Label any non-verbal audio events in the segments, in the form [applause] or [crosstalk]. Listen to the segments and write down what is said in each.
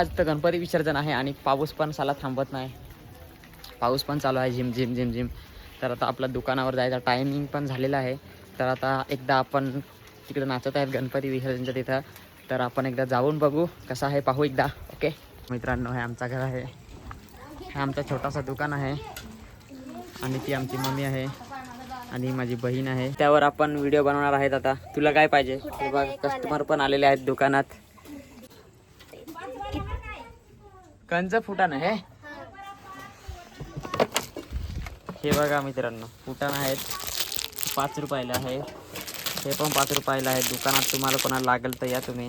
आज तर गणपती विसर्जन आहे आणि पाऊस पण साला थांबत नाही. पाऊस पण चालू आहे झिम झिम झिम झिम. तर आता आपल्या दुकानावर जायचा टायमिंग पण झालेला आहे. तर आता एकदा आपण तिकडे नाचत आहेत गणपती विसर्जनच्या तिथं. तर आपण एकदा जाऊन बघू कसं आहे पाहू एकदा. ओके? मित्रांनो हे आमचा घर आहे. हे आमचा छोटासा दुकान आहे. आणि ती आमची मम्मी आहे. आणि माझी बहीण आहे. त्यावर आपण व्हिडिओ बनवणार आहेत आता. तुला काय पाहिजे? बघ कस्टमर पण आलेले आहेत दुकानात. कंच फुटाण आहे हे बघा मित्रांनो फुटाण आहेत. पाच रुपयाला आहे. हे पण पाच रुपयाला आहे. दुकानात तुम्हाला कोणाला लागेल तर या तुम्ही.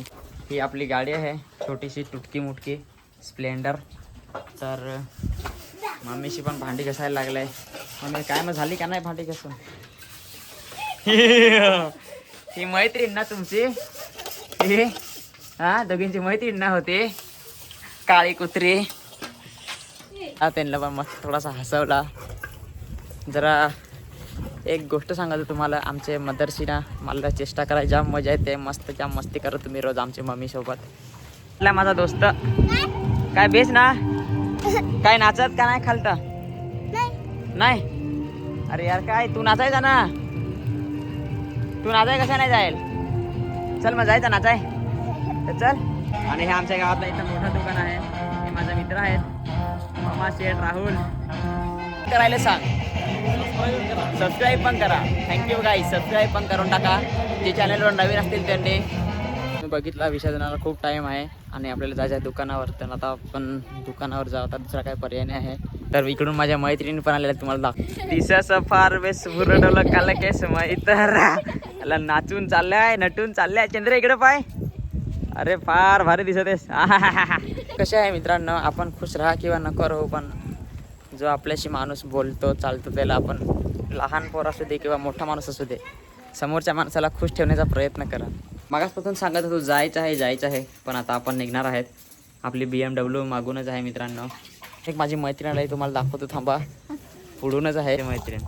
ही आपली गाडी आहे. छोटीशी टुटकी मुटकी. स्प्लेंडर. तर मम्मीशी पण भांडी घसायला लागलाय. मम्मी काय मग झाली का नाही भांडी घसून? [laughs] ही मैत्रीण ना तुमची? हा दोघींची मैत्रीण ना होती? काळी कुत्री हा त्यांना पण मस्त थोडासा हसवला. जरा एक गोष्ट सांगायचं तुम्हाला आमचे मदरशीना मला चेष्टा करायची जाम मजा येते मस्त जाम मस्ती करत तुम्ही रोज आमच्या मम्मी सोबत. माझा दोस्त. काय बेस ना? काय नाचत का नाही खालत? नाही. अरे यार काय? तू नाचायचा ना? तू नाचाय कसा नाही जाईल? चल मग जायचा नाचाय. तर चल. आणि हे आमच्या गावातलं इथं मोठं दुकान आहे. हे माझा मित्र आहेत मामा शेठ राहुल. करायला सांग. सबस्क्राईब पण करा. थँक्यू गाई सबस्क्राईब पण करून टाका. जे चॅनलवर नवीन असतील त्यांनी. बघितला विसर्जनाला खूप टाईम आहे. आणि आपल्याला जायचं आहे दुकानावर तर आता आपण दुकानावर जाऊ आता दुसरा काही पर्याय नाही आहे. तर इकडून माझ्या मैत्रिणी पण आलेल्या तुम्हाला दाख दिसास फार बेस बुरडवलं काल केस मैत्र नाचून चाललाय नटून चाललाय. चंद्र इकडे पाय. अरे फार भारी दिसत आहेस. [laughs] कसे आहे मित्रांनो? आपण खुश राहा किंवा नको राहू पण जो आपल्याशी माणूस बोलतो चालतो त्याला आपण लहान पोर असू दे किंवा मोठा माणूस असू दे समोरच्या माणसाला खुश ठेवण्याचा प्रयत्न करा. मागासपासून सांगत होतो जायचं आहे जायचं आहे पण आता आपण निघणार आहेत. आपली बी एम डब्ल्यू मागूनच आहे मित्रांनो. एक माझी मैत्रीण आहे तुम्हाला दाखवतो थांबा. पुढूनच आहे मैत्रीण.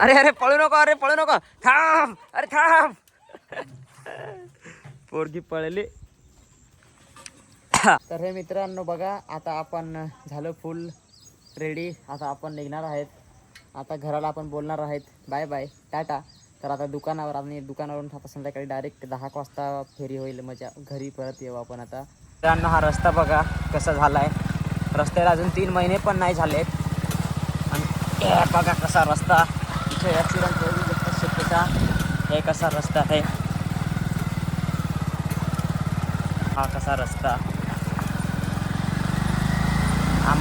अरे अरे पळू नको अरे पळू नको. थांब अरे थांब. पोरगी पळली. तर हे मित्रांनो बघा आता आपण झालो फुल रेडी आता आपण निघणार आहेत. आता घराला आपण बोलणार आहेत. बाय बाय टाटा तर आता दुकानावर आणि दुकानावरून आता संध्याकाळी डायरेक्ट दहा एक वाजता फेरी होईल. मजा घरी परत येऊ आपण आता. मित्रांनो हा रस्ता बघा कसा झाला आहे रस्त्याला अजून तीन महिने पण नाही झालेत. आणि बघा कसा रस्ता. इथे ॲक्सिडेंट होईल शक्यता. हे कसा रस्ता आहे. हा कसा रस्ता.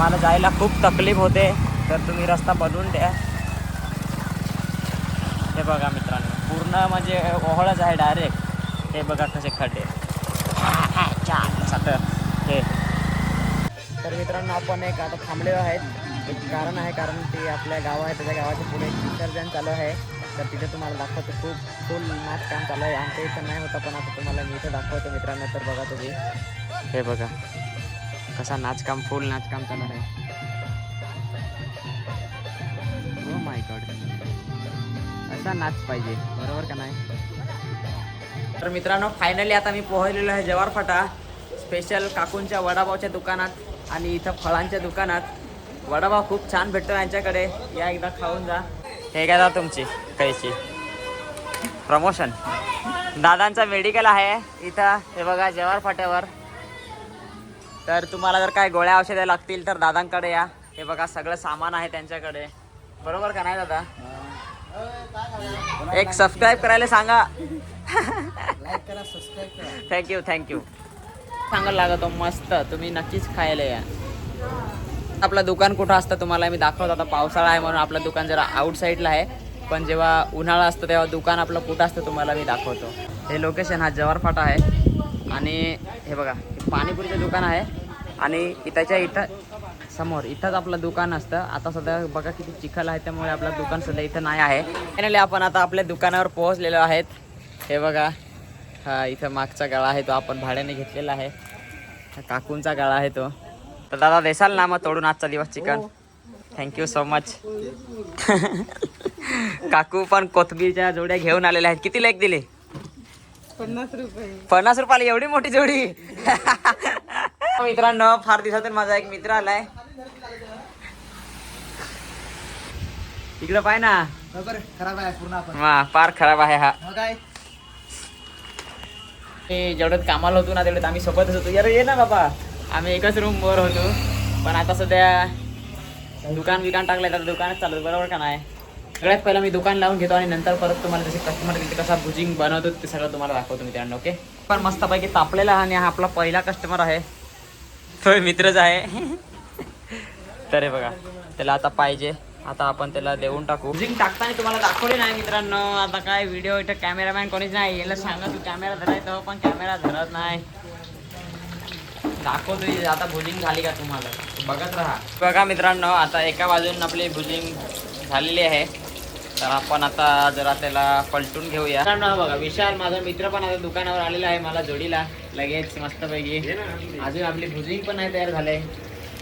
आम्हाला जायला खूप तकलीफ होते. तर तुम्ही रस्ता बनवून द्या. हे बघा मित्रांनो पूर्ण म्हणजे ओहळच आहे डायरेक्ट हे बघा कसे खड्डे. हे. तर मित्रांनो आपण एक आता थांबलेलो आहेत. एक कारण आहे कारण ते आपल्या गाव आहे त्याच्या गावाच्या पुढे एक विसर्जन चालू आहे. तर तिथे तुम्हाला दाखवतो खूप फुल नाच काम चालू आहे. आमच्या इथं नाही होता पण आता तुम्हाला मी इथं दाखवतो मित्रांनो तर बघा तुम्ही. हे बघा. कसा नाचकाम फुल नाचकाम चालणार आहे. ओ माय गॉड असा नाच पाहिजे बरोबर का नाही? तर मित्रांनो फायनली आता मी पोहोचलेलो आहे जवार फाटा स्पेशल काकूंच्या वडापावच्या दुकानात आणि इथं फळांच्या दुकानात. वडापाव खूप छान भेटतो यांच्याकडे या एकदा खाऊन जा. हे काय तुमची कैची. प्रमोशन दादांचा मेडिकल आहे. इथं हे बघा जवार फाट्यावर तर तुम्हाला जर काय गोळ्या औषधे लागतील तर दादांकडे या. हे बघा सगळं सामान आहे त्यांच्याकडे. बरोबर का नाही दादा? एक सबस्क्राईब करायला सांगा. थँक्यू थँक्यू सांगायला लागतो मस्त. तुम्ही नक्कीच खायला या. आपलं दुकान कुठं असतं तुम्हाला मी दाखवतो. आता पावसाळा आहे म्हणून आपलं दुकान जरा आउट साईडला आहे. पण जेव्हा उन्हाळा असतो तेव्हा दुकान आपलं कुठं असतं तुम्हाला मी दाखवतो. हे लोकेशन हा जवार फाटा आहे. आणि हे बघा पाणीपुरीचं दुकान आहे. आणि त्याच्या इथं समोर इथंच आपलं दुकान असतं. आता सध्या बघा किती चिखल आहे त्यामुळे आपलं दुकान सध्या इथं नाही आहे. फायनली आपण आता आपल्या दुकानावर पोहोचलेलो आहेत. हे बघा हा इथं मागचा गळा आहे तो आपण भाड्याने घेतलेला आहे. काकूंचा गळा आहे तो. तर दादा देसाल ना मग तोडून आजचा दिवस चिकन. थँक्यू सो मच काकू पण कोथबीरच्या जोड्या घेऊन आलेल्या आहेत. किती लेख दिले? पन्नास रुपये. पन्नास रुपयाला एवढी मोठी जोडी. मित्रांनो फार दिवसातून माझा एक मित्र आलाय. इकडे पाय ना. खराब आहे पूर्ण आपण. वा फार खराब आहे हा. मग काय? ते जेवढ्यात कामाला होतो ना तेवढ्यात आम्ही सोबतच होतो. यार ये ना बाबा. आम्ही एकच रूम वर होतो. पण आता सध्या दुकान बिकान टाकलंय तर दुकानच चालत बरोबर का नाही? सगळ्यात पहिला मी दुकान लावून घेतो आणि नंतर परत तुम्हाला जसे कस्टमर तिथे कसा भुजिंग बनवतो ते सगळं तुम्हाला दाखवतो मित्रांनो ओके पण मस्तपैकी तापलेला आणि हा आपला पहिला कस्टमर आहे. तो मित्रच आहे. [laughs] तर हे बघा त्याला आता पाहिजे. आता आपण त्याला देऊन टाकू. भुजिंग टाकताना तुम्हाला दाखवले नाही मित्रांनो. आता काय व्हिडिओ इथं कॅमेरामॅन कोणीच नाही. याला सांगा तू कॅमेरा धरायचं पण कॅमेरा धरत नाही. दाखवतो आता भुजिंग झाली का तुम्हाला? बघत राहा. बघा मित्रांनो आता एका बाजून आपली भुजिंग झालेली आहे. तर आपण आता जरा त्याला पलटून घेऊया. हा बघा विशाल माझा मित्र पण आता दुकानावर आलेला आहे मला जोडीला. लगेच मस्तपैकी. अजून आपली भुजिंग पण नाही तयार झाले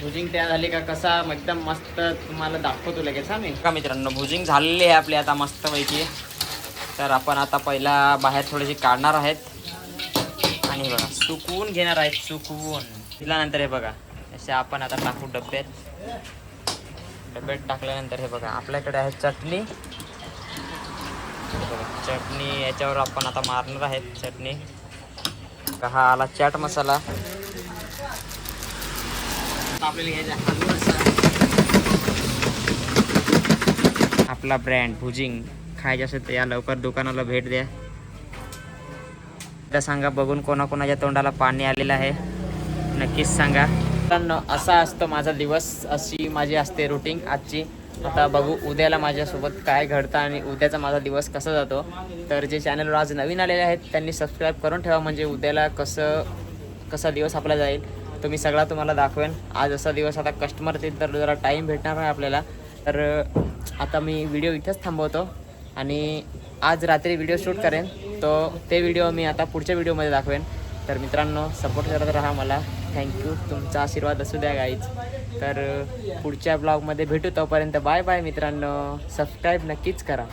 भुजिंग तयार झाली का कसा? एकदम मस्त तुम्हाला दाखवतो लगेच हा मी. का मित्रांनो भुजिंग झालेली आहे आपली आता मस्तपैकी. तर आपण आता पहिला बाहेर थोडीशी काढणार आहेत. आणि हे बघा सुकवून घेणार आहेत सुकवून. दिल्यानंतर हे बघा असे आपण आता टाकू डब्यात. डब्यात टाकल्यानंतर हे बघा आपल्याकडे आहे चटणी. चटणी याच्यावर आपण आता मारणार आहेत चटणी. का हा आला चाट मसाला. आपल्याला घ्यायचा आपला ब्रँड भुजिंग. खायचे असेल तर या लवकर दुकानाला भेट द्या. एकदा सांगा बघून कोणाकोणाच्या तोंडाला पाणी आलेलं आहे. नक्कीच सांगा. असा असतो माझा दिवस. अशी माझी असते रुटीन आजची. आता बघू उद्याला माझ्यासोबत काय घडतं आणि उद्याचा माझा दिवस कसा जातो. तर जे चॅनलवर आज नवीन आलेले आहेत त्यांनी सबस्क्राईब करून ठेवा. म्हणजे उद्याला कसं कसा दिवस आपला जाईल तो मी सगळा तुम्हाला दाखवेन. आज असा दिवस आता कस्टमर येतील तर जरा टाईम भेटणार आहे आपल्याला. तर आता मी व्हिडिओ इथेच थांबवतो. आणि आज रात्री व्हिडिओ शूट करेन. तो ते व्हिडिओ मी आता पुढच्या व्हिडिओमध्ये दाखवेन. तर मित्रांनो सपोर्ट करत राहा मला. थँक्यू तुमचा आशीर्वाद असू द्या गाईज तर पुढच्या ब्लॉगमध्ये भेटू तोपर्यंत बाय बाय मित्रांनो. सबस्क्राईब नक्कीच करा.